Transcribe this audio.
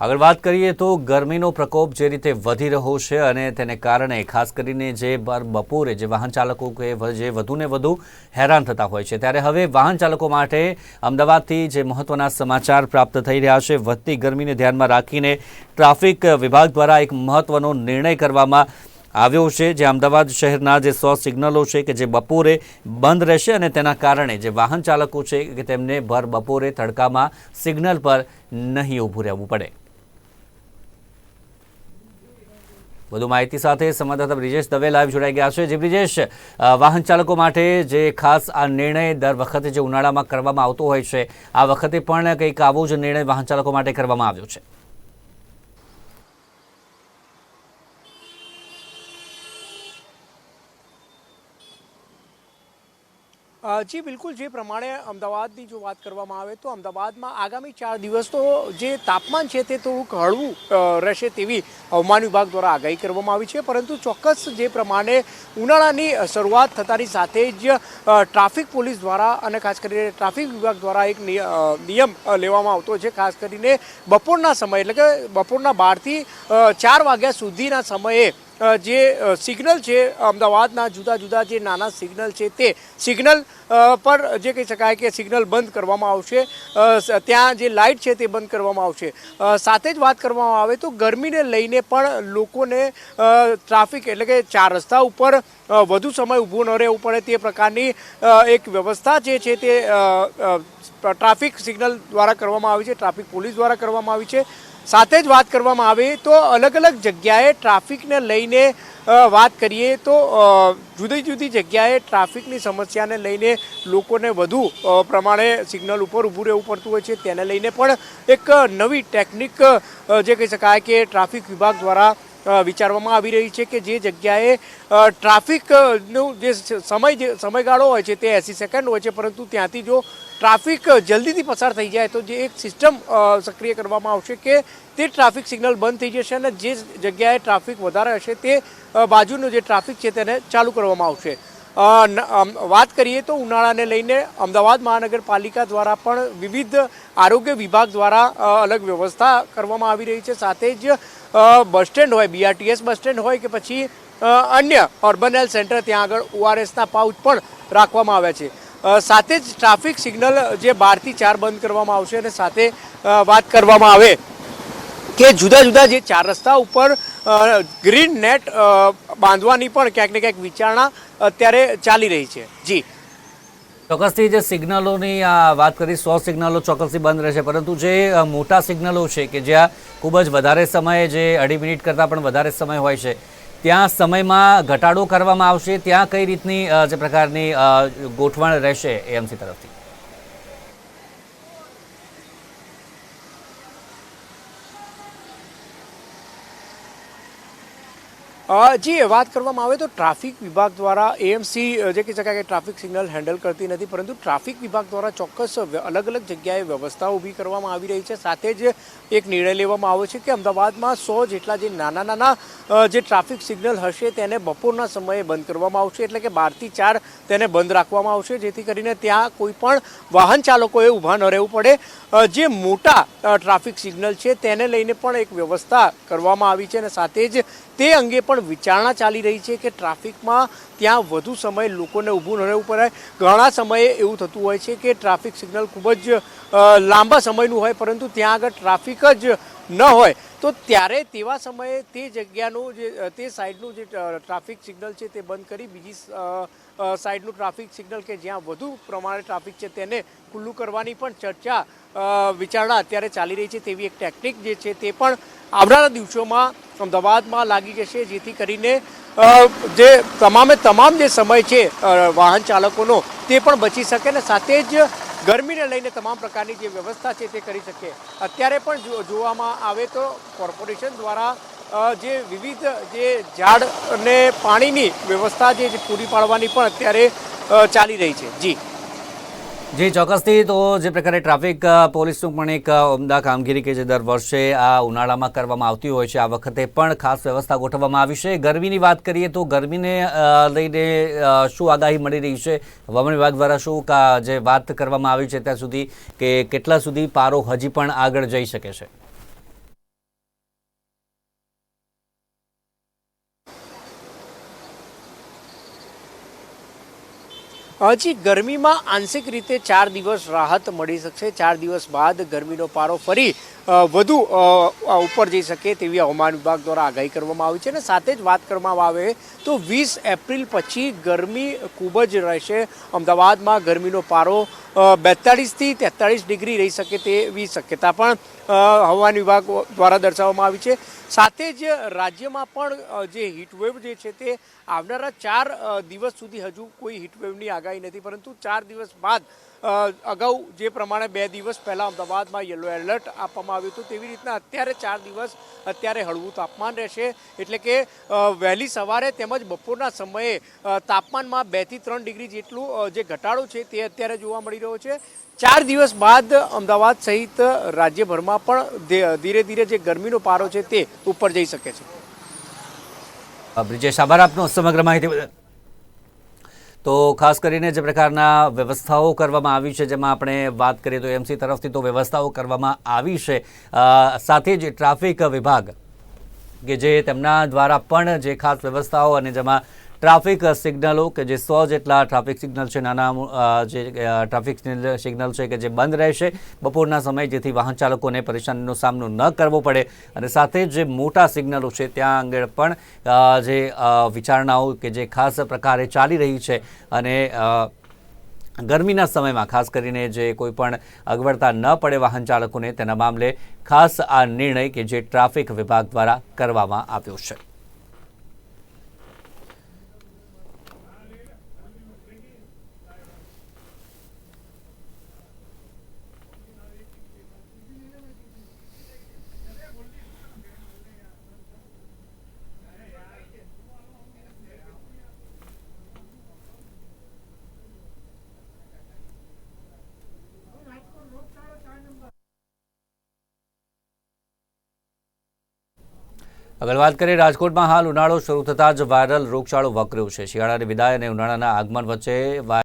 આગળ વાત કરીએ તો ગરમીનો પ્રકોપ જે રીતે વધી રહ્યો છે અને તેને કારણે ખાસ કરીને જે બપોરે જે વાહન ચાલકો કે જે વધુને વધુ હેરાન થતા હોય છે. ત્યારે હવે વાહન ચાલકો માટે અમદાવાદથી જે મહત્વના સમાચાર પ્રાપ્ત થઈ રહ્યા છે, વધતી ગરમીને ધ્યાનમાં રાખીને ટ્રાફિક વિભાગ દ્વારા એક મહત્વનો નિર્ણય કરવામાં આવ્યો છે, જે અમદાવાદ શહેરના જે સો સિગ્નલો છે કે જે બપોરે બંધ રહેશે અને તેના કારણે જે વાહન ચાલકો છે કે તેમને ભર બપોરે તડકામાં સિગ્નલ પર નહીં ઊભું રહેવું પડે. વધુ માહિતી સાથે સંવાદદાતા બ્રિજેશ દવે લાઈવ જોડાઈ ગયા છે. જે બ્રિજેશ વાહન ચાલકો માટે જે ખાસ આ નિર્ણય દર વખતે જે ઉનાળામાં કરવામાં આવતો હોય છે, આ વખતે પણ કંઈક આવો જ નિર્ણય વાહન ચાલકો માટે કરવામાં આવ્યો છે. જી, બિલકુલ. જે પ્રમાણે અમદાવાદની જો વાત કરવામાં આવે તો અમદાવાદમાં આગામી ચાર દિવસ તો જે તાપમાન છે તે થોડુંક હળવું રહેશે તેવી હવામાન વિભાગ દ્વારા આગાહી કરવામાં આવી છે. પરંતુ ચોક્કસ જે પ્રમાણે ઉનાળાની શરૂઆત થતાની સાથે જ ટ્રાફિક પોલીસ દ્વારા અને ખાસ કરીને ટ્રાફિક વિભાગ દ્વારા એક નિય- નિયમ લેવામાં આવતો છે. ખાસ કરીને બપોરના સમયે એટલે કે બપોરના બારથી ચાર વાગ્યા સુધીના સમયે જે સિગ્નલ છે, અમદાવાદના જુદા જુદા જે નાના સિગ્નલ છે તે સિગ્નલ પર જે કહી શકાય કે સિગ્નલ બંધ કરવામાં આવશે. ત્યાં જે લાઇટ છે તે બંધ કરવામાં આવશે. સાથે જ વાત કરવામાં આવે તો ગરમીને લઈને પણ લોકોને ટ્રાફિક એટલે કે ચાર રસ્તા ઉપર વધુ સમય ઊભું ન રહેવું પડે તે પ્રકારની એક વ્યવસ્થા જે છે તે ટ્રાફિક સિગ્નલ દ્વારા કરવામાં આવી છે, ટ્રાફિક પોલીસ દ્વારા કરવામાં આવી છે. સાથે જ વાત કરવામાં આવે તો અલગ અલગ જગ્યાએ ટ્રાફિકને લઈને વાત કરીએ તો જુદી જુદી જગ્યાએ ટ્રાફિકની સમસ્યાને લઈને લોકોને વધુ પ્રમાણે સિગ્નલ ઉપર ઊભું રહેવું પડતું હોય છે. તેને લઈને પણ એક નવી ટેકનિક જે કહી શકાય કે ટ્રાફિક વિભાગ દ્વારા વિચારવામાં આવી રહી છે કે જે જગ્યાએ ટ્રાફિકનું જે સમય જે સમયગાળો હોય છે તે એંસી સેકન્ડ હોય છે. પરંતુ ત્યાંથી જો ટ્રાફિક જલ્દીથી પસાર થઈ જાય તો જે એક સિસ્ટમ સક્રિય કરવામાં આવશે કે તે ટ્રાફિક સિગ્નલ બંધ થઈ જશે અને જે જગ્યાએ ટ્રાફિક વધારે હશે તે બાજુનું જે ટ્રાફિક છે તેને ચાલુ કરવામાં આવશે. વાત કરીએ તો ઉનાળાને લઈને અમદાવાદ મહાનગરપાલિકા દ્વારા પણ વિવિધ આરોગ્ય વિભાગ દ્વારા અલગ વ્યવસ્થા કરવામાં આવી રહી છે. સાથે જ બસ સ્ટેન્ડ હોય બીઆરટીએસ બસ સ્ટેન્ડ હોય કે પછી અન્ય અર્બન હેલ્થ સેન્ટર ત્યાં આગળ ઓઆરએસના પાઉચ પણ રાખવામાં આવ્યા છે. સાથે જ ટ્રાફિક સિગ્નલ જે બારથી ચાર બંધ કરવામાં આવશે અને સાથે વાત કરવામાં આવે કે જુદા જુદા જે ચાર રસ્તા ઉપર ગ્રીન નેટ બાંધવાની પણ ક્યાંક ને ક્યાંક વિચારણા અત્યારે ચાલી રહી છે. જી. ચોક્કસથી જે સિગ્નલોની આ વાત કરી, સો સિગ્નલો ચોક્કસથી બંધ રહેશે. પરંતુ જે મોટા સિગ્નલો છે કે જ્યાં ખૂબ જ વધારે સમયે જે અઢી મિનિટ કરતાં પણ વધારે સમય હોય છે ત્યાં સમયમાં ઘટાડો કરવામાં આવશે. ત્યાં કઈ રીતની જે પ્રકારની ગોઠવણ રહેશે એએમસી તરફથી? જી વાત કરવામાં આવે તો ટ્રાફિક વિભાગ દ્વારા એએમસી જે કહી શકાય કે ટ્રાફિક સિગ્નલ હેન્ડલ કરતી નથી, પરંતુ ટ્રાફિક વિભાગ દ્વારા ચોક્કસ અલગ અલગ જગ્યાએ વ્યવસ્થા ઊભી કરવામાં આવી રહી છે. સાથે જ એક નિર્ણય લેવામાં આવ્યો છે કે અમદાવાદમાં સો જેટલા જે નાના નાના જે ટ્રાફિક સિગ્નલ હશે તેને બપોરના સમયે બંધ કરવામાં આવશે, એટલે કે બારથી ચાર તેને બંધ રાખવામાં આવશે, જેથી કરીને ત્યાં કોઈ પણ વાહન ચાલકોએ ઊભા ન રહેવું પડે. જે મોટા ટ્રાફિક સિગ્નલ છે તેને લઈને પણ એક વ્યવસ્થા કરવામાં આવી છે અને સાથે જ તે અંગે પણ વિચારણા ચાલી રહી છે કે ટ્રાફિકમાં ત્યાં વધુ સમય લોકોને ઊભું ન રહેવું પડે. ઘણા સમયે એવું થતું હોય છે કે ટ્રાફિક સિગ્નલ ખૂબ જ લાંબા સમયનું હોય પરંતુ ત્યાં આગળ ટ્રાફિક જ ન હોય. તો ત્યારે તેવા સમયે તે જગ્યાનું જે તે સાઈડનું જે ટ્રાફિક સિગ્નલ છે તે બંધ કરી બીજી સાઈડનું ટ્રાફિક સિગ્નલ કે જ્યાં વધુ પ્રમાણે ટ્રાફિક છે તેને ખુલ્લું કરવાની પણ ચર્ચા વિચારણા અત્યારે ચાલી રહી છે તેવી એક ટેકનિક જે છે તે પણ આવનારા દિવસોમાં અમદાવાદમાં લાગી જશે, જેથી કરીને જે તમામે તમામ જે સમય છે વાહન ચાલકોનો તે પણ બચી શકે અને સાથે જ ગરમીને લઈને તમામ પ્રકારની જે વ્યવસ્થા છે તે કરી શકે. અત્યારે પણ જોવામાં આવે તો કોર્પોરેશન દ્વારા જે વિવિધ જે ઝાડ અને પાણીની વ્યવસ્થા જે પૂરી પાડવાની પણ અત્યારે ચાલી રહી છે. જી. જી, ચોક્કસથી તો જે પ્રકારે ટ્રાફિક પોલીસનું પણ એક ઉમદા કામગીરી કે જે દર વર્ષે આ ઉનાળામાં કરવામાં આવતી હોય છે, આ વખતે પણ ખાસ વ્યવસ્થા ગોઠવવામાં આવી છે. ગરમીની વાત કરીએ તો ગરમીને લઈને શું આગાહી મળી રહી છે? હવામાન વિભાગ દ્વારા શું કા- જે વાત કરવામાં આવી છે ત્યાં સુધી કે કેટલા સુધી પારો હજી પણ આગળ જઈ શકે છે? હજી ગરમીમાં આંશિક રીતે ચાર દિવસ રાહત મળી શકશે. ચાર દિવસ બાદ ગરમીનો પારો ફરી વધુ ઉપર જઈ શકે તેવી હવામાન વિભાગ દ્વારા આગાહી કરવામાં આવી છે અને સાથે જ વાત કરવામાં આવે તો વીસ એપ્રિલ પછી ગરમી ખૂબ જ રહેશે. અમદાવાદમાં ગરમીનો પારો બેતાળીસથી તેતાળીસ ડિગ્રી રહી શકે તેવી શક્યતા પણ હવામાન વિભાગ દ્વારા દર્શાવવામાં આવી છે. સાથે જ રાજ્યમાં પણ જે હીટવેવ જે છે તે આવનારા ચાર દિવસ સુધી હજુ કોઈ હીટવેવની આગાહી નથી, પરંતુ ચાર દિવસ બાદ અગાઉ જે પ્રમાણે બે દિવસ પહેલાં અમદાવાદમાં યલો એલર્ટ આપવામાં આવ્યું હતું, તેવી રીતના અત્યારે ચાર દિવસ અત્યારે હળવું તાપમાન રહેશે. એટલે કે વહેલી સવારે તેમજ બપોરના સમયે તાપમાનમાં બેથી ત્રણ ડિગ્રી જેટલું જે ઘટાડો છે તે અત્યારે જોવા મળી રહ્યો છે. ચાર દિવસ બાદ અમદાવાદ સહિત રાજ્યભરમાં પણ ધીરે ધીરે જે ગરમીનો પારો છે તે ઉપર જઈ શકે છે. બ્રિજેશ, આભાર આપનો સમગ્ર માહિતી તો ખાસ કરીને જે પ્રકારના વ્યવસ્થાઓ કરવામાં આવી છે, જેમાં આપણે વાત કરીએ તો એમસી તરફથી તો વ્યવસ્થાઓ કરવામાં આવી છે. સાથે જ ટ્રાફિક વિભાગ કે જે તેમના દ્વારા પણ જે ખાસ વ્યવસ્થાઓ અને જેમાં ટ્રાફિક સિગ્નલો કે જે સો જેટલા ટ્રાફિક સિગ્નલ છે, નાના જે ટ્રાફિક સિગ્નલ- છે કે જે બંધ રહેશે, બપોરના સમયે જેથી વાહન ચાલકોને પરેશાનીનો સામનો ન કરવો પડે અને સાથે જે મોટા સિગ્નલો છે, ત્યાં અંગે પણ જે વિચારણાઓ કે જે ખાસ પ્રકારે ચાલી રહી છે અને ગરમીના સમયમાં ખાસ કરીને જે કોઈ પણ અગવડતા ન પડે વાહન ચાલકોને, તેના મામલે ખાસ આ નિર્ણય કે જે ટ્રાફિક વિભાગ દ્વારા કરવામાં આવ્યો છે. આગળ વાત કરીએ, રાજકોટમાં હાલ ઉનાળો શરૂ થતાં જ વાયરલ રોગચાળો વકર્યો છે. શિયાળાની વિદાય અને ઉનાળાના આગમન વચ્ચે